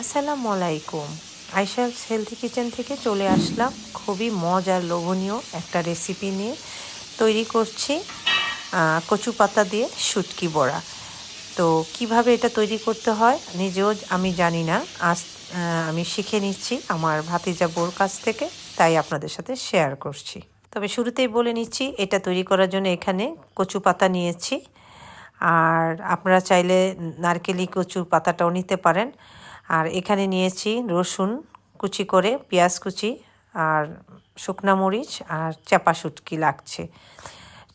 আসসালামু আলাইকুম। আইসার হেলথি কিচেন থেকে চলে আসলাম। খুবই মজার, লোভনীয় একটা রেসিপি নিয়ে। তৈরি করছি কচু পাতা দিয়ে শুটকি বড়া। তো কীভাবে এটা তৈরি করতে হয় নিজেও আমি জানি না। আজ আমি শিখে নিচ্ছি আমার ভাতিজা বোর কাছ থেকে, তাই আপনাদের সাথে শেয়ার করছি। তবে শুরুতেই বলে নিচ্ছি, এটা তৈরি করার জন্য এখানে কচু পাতা নিয়েছি। আর আপনারা চাইলে নারকেলি কচুর পাতাটাও নিতে পারেন। আর এখানে নিয়েছি রসুন কুচি করে, পেঁয়াজ কুচি আর শুকনা মরিচ আর চাপা শুটকি লাগছে।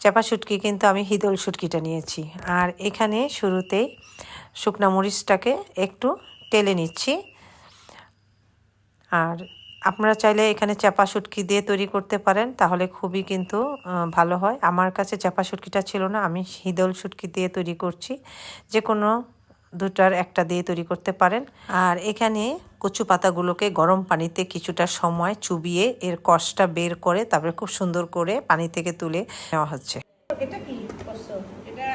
চাপা শুটকি কিন্তু আমি হিদল শুটকিটা নিয়েছি। আর এখানে শুরুতেই শুকনা মরিচটাকে একটু টেলে নিচ্ছি। আর আপনারা চাইলে এখানে চাপা শুটকি দিয়ে তৈরি করতে পারেন, তাহলে খুবই কিন্তু ভালো হয়। আমার কাছে চাপা শুটকিটা ছিল না, আমি হিদল শুটকি দিয়ে তৈরি করছি। যে কোনো দুটার একটা দিয়ে তৈরি করতে পারেন। আর এখানে কচু পাতাগুলোকে গরম পানিতে কিছুটা সময় চুবিয়ে এর কষটা বের করে তারপরে খুব সুন্দর করে পানি থেকে তুলে নেওয়া হচ্ছে। এটা কি এটা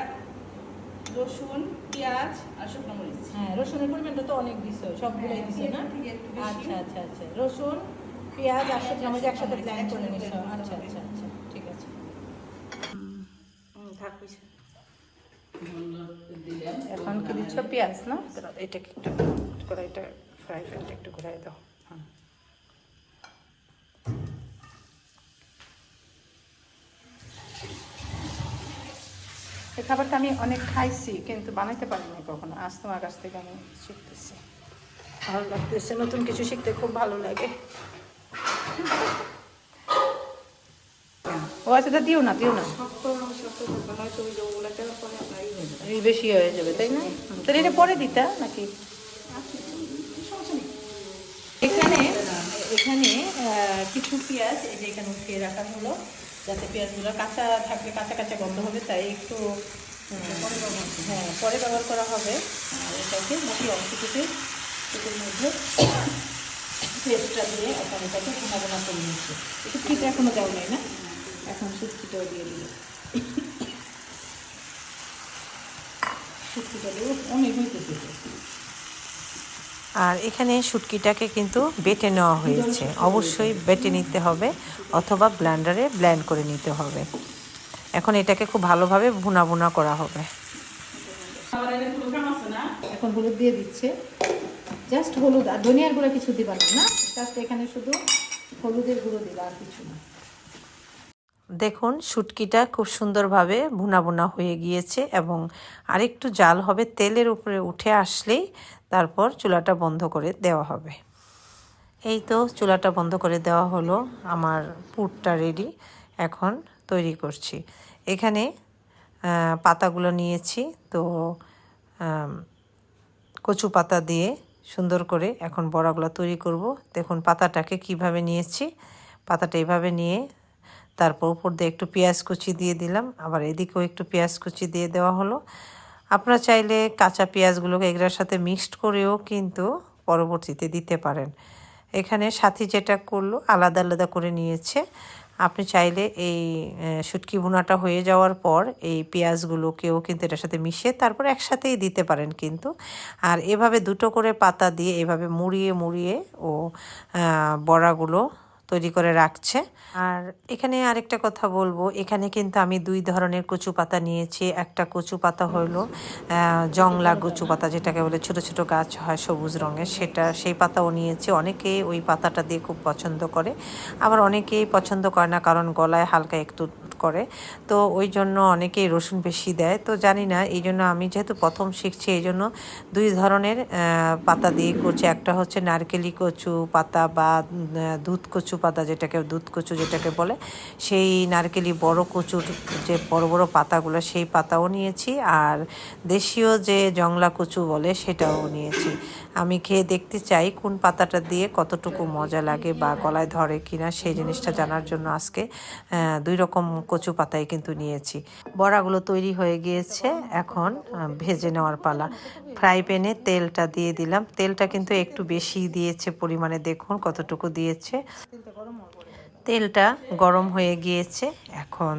রসুন পেঁয়াজ আর শুকনো মরিচ। হ্যাঁ রসুনের পরিমাণটা তো অনেক দিছো সবগুলোই দিছো না? এর থেকে একটু বেশি। আচ্ছা আচ্ছা আচ্ছা। রসুন পেঁয়াজ আর শুকনো মরিচ একসাথে ব্লেন্ড করে নিছো। আচ্ছা আচ্ছা আচ্ছা। ঠিক আছে। হুম, থাক পিছে। এখন কি দিচ্ছ? পেঁয়াজ, না? এটাকে একটু কড়াইটা ফ্রাই প্যানটা একটু ঘুরাই দাও। এই খাবারটা আমি অনেক খাইছি, কিন্তু বানাইতে পারিনি কখনো। আজ তোমার কাছ থেকে আমি শিখতেছি। ভালো লাগতেছে, নতুন কিছু শিখতে খুব ভালো লাগে। ও আচ্ছা দিও না দিও না। বেশি হয়ে যাবে, তাই না? তাহলে এটা পরে দিতা নাকি। এখানে এখানে কিছু পেঁয়াজ, এই যে এখানে উঠিয়ে রাখা হলো, যাতে পেঁয়াজগুলো কাঁচা থাকলে কাঁচা কাঁচা গন্ধ হবে, তাই একটু হ্যাঁ পরে ব্যবহার করা হবে। আর এটাকে বাকি কিছু এটার মধ্যে পেস্টটা দিয়ে এখন এটাকে ভোনা করে নিচ্ছি। শুটকিটা এখনও দেওয়া নেই না? এখন শুটকিটাও দিয়ে দিল শুটকিটা দিয়ে আর এখানে শুটকিটাকে কিন্তু বেটে নেওয়া হয়েছে। অবশ্যই বেটে নিতে হবে অথবা ব্ল্যান্ডারে ব্ল্যান্ড করে নিতে হবে। এখন এটাকে খুব ভালোভাবে ভুনা ভুনা করা হবে। এখানে হলুদ দিয়ে দিচ্ছে। জাস্ট হলুদ আর ধনিয়ার গুঁড়ো কিছু দিবা না না? জাস্ট এখানে শুধু হলুদের গুঁড়ো দিবা আর কিছু না। দেখুন, শুটকিটা খুব সুন্দরভাবে ভুনা ভুনা হয়ে গিয়েছে এবং আরেকটু জাল হবে, তেলের উপরে উঠে আসলেই তারপর চুলাটা বন্ধ করে দেওয়া হবে। এই তো চুলাটা বন্ধ করে দেওয়া হলো, আমার পুরটা রেডি এখন তৈরি করছি। এখানে পাতাগুলো নিয়েছি, তো কচু পাতা দিয়ে সুন্দর করে এখন বড়াগুলো তৈরি করব। দেখুন, পাতাটাকে কীভাবে নিয়েছি, পাতাটা এইভাবে নিয়ে তারপর উপর দিয়ে একটু পেঁয়াজ কুচি দিয়ে দিলাম। আবার এদিকেও একটু পেঁয়াজ কুচি দিয়ে দেওয়া হলো। আপনারা চাইলে কাঁচা পেঁয়াজগুলোকে এগুলোর সাথে মিক্সড করেও কিন্তু পরবর্তীতে দিতে পারেন। এখানে সাথী যেটা করল, আলাদা আলাদা করে নিয়েছে। আপনি চাইলে এই শুটকি ভুনাটা হয়ে যাওয়ার পর এই পেঁয়াজগুলোকেও কিন্তু এটার সাথে মিশিয়ে তারপর একসাথেই দিতে পারেন কিন্তু। আর এভাবে দুটো করে পাতা দিয়ে এভাবে মুড়িয়ে মুড়িয়ে ও বড়াগুলো তৈরি করে রাখছে। আর এখানে আরেকটা কথা বলব, এখানে কিন্তু আমি দুই ধরনের কচু পাতা নিয়েছি। একটা কচু পাতা হলো জংলা কচু পাতা, যেটাকে বলে ছোট ছোট গাছ হয় সবুজ রঙের। সেটা, সেই পাতাও নিয়েছি। অনেকেই ওই পাতাটা দিয়ে খুব পছন্দ করে, আবার অনেকেই পছন্দ করে না, কারণ গলায় হালকা একটু করে। তো ওই জন্য অনেকেই রসুন বেশি দেয়। তো জানি না, এই জন্য আমি যেহেতু প্রথম শিখছি, এই জন্য দুই ধরনের পাতা দিয়ে করছি। একটা হচ্ছে নারকেলি কচু পাতা বা দুধ কচু পাতা যেটাকে, দুধ কচু যেটাকে বলে, সেই নারকেলি বড় কচুর যে বড় বড় পাতাগুলো, সেই পাতাও নিয়েছি। আর দেশীয় যে জংলা কচু বলে, সেটাও নিয়েছি। আমি খেয়ে দেখতে চাই কোন পাতাটা দিয়ে কতটুকু মজা লাগে বা গলায় ধরে কিনা সেই জিনিসটা জানার জন্য আজকে দুই রকম কচু পাতাই কিন্তু নিয়েছি। বড়াগুলো তৈরি হয়ে গিয়েছে, এখন ভেজে নেওয়ার পালা। ফ্রাই প্যানে তেলটা দিয়ে দিলাম। তেলটা কিন্তু একটু বেশি দিয়েছে পরিমাণে, দেখুন কতটুকু দিয়েছে। তেলটা গরম হয়ে গিয়েছে, এখন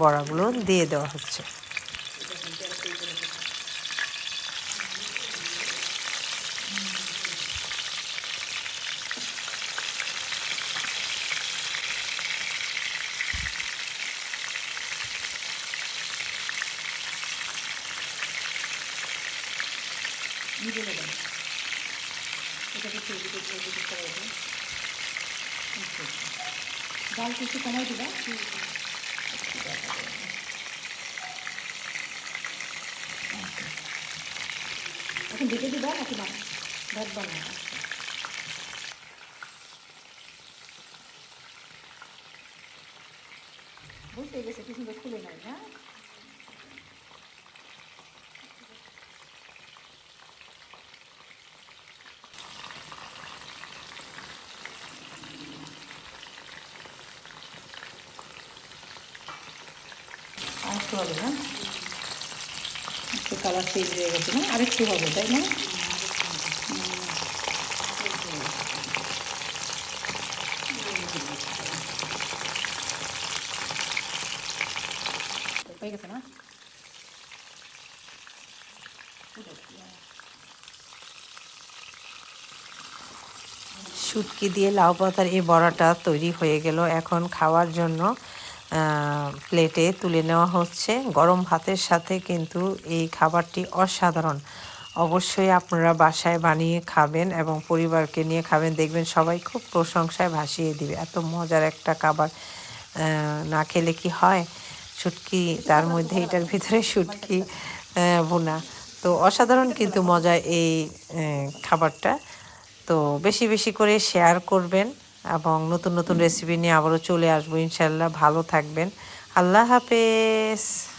বড়াগুলো দিয়ে দেওয়া হচ্ছে। ভিজে নেবেন এটাকে তৈরি করতে তৈরি করা হবে ডাল কিছু কমাই দেবেন ঠিক আছে এখন ঢেকে দিবা নাকি না ভাববা না আচ্ছা। বুঝতে গেছে কি সুন্দর খুলে নাই না আর একটু কালার চেঞ্জ হয়ে গেছে না আরেকটু হবে, তাই না? হয়ে শুটকি দিয়ে লাউ পাতার এই বড়াটা তৈরি হয়ে গেল। এখন খাওয়ার জন্য প্লেটে তুলে নেওয়া হচ্ছে। গরম ভাতের সাথে কিন্তু এই খাবারটি অসাধারণ। অবশ্যই আপনারা বাসায় বানিয়ে খাবেন এবং পরিবারকে নিয়ে খাবেন। দেখবেন সবাই খুব প্রশংসায় ভাসিয়ে দিবে। এত মজার একটা খাবার না খেলে কি হয়? শুটকি, তার মধ্যে এটার ভিতরে শুটকি বোনা তো অসাধারণ কিন্তু মজা এই খাবারটা। তো বেশি বেশি করে শেয়ার করবেন। এবং নতুন নতুন রেসিপি নিয়ে আবারও চলে আসব ইনশাল্লাহ। ভালো থাকবেন। আল্লাহ হাফেজ।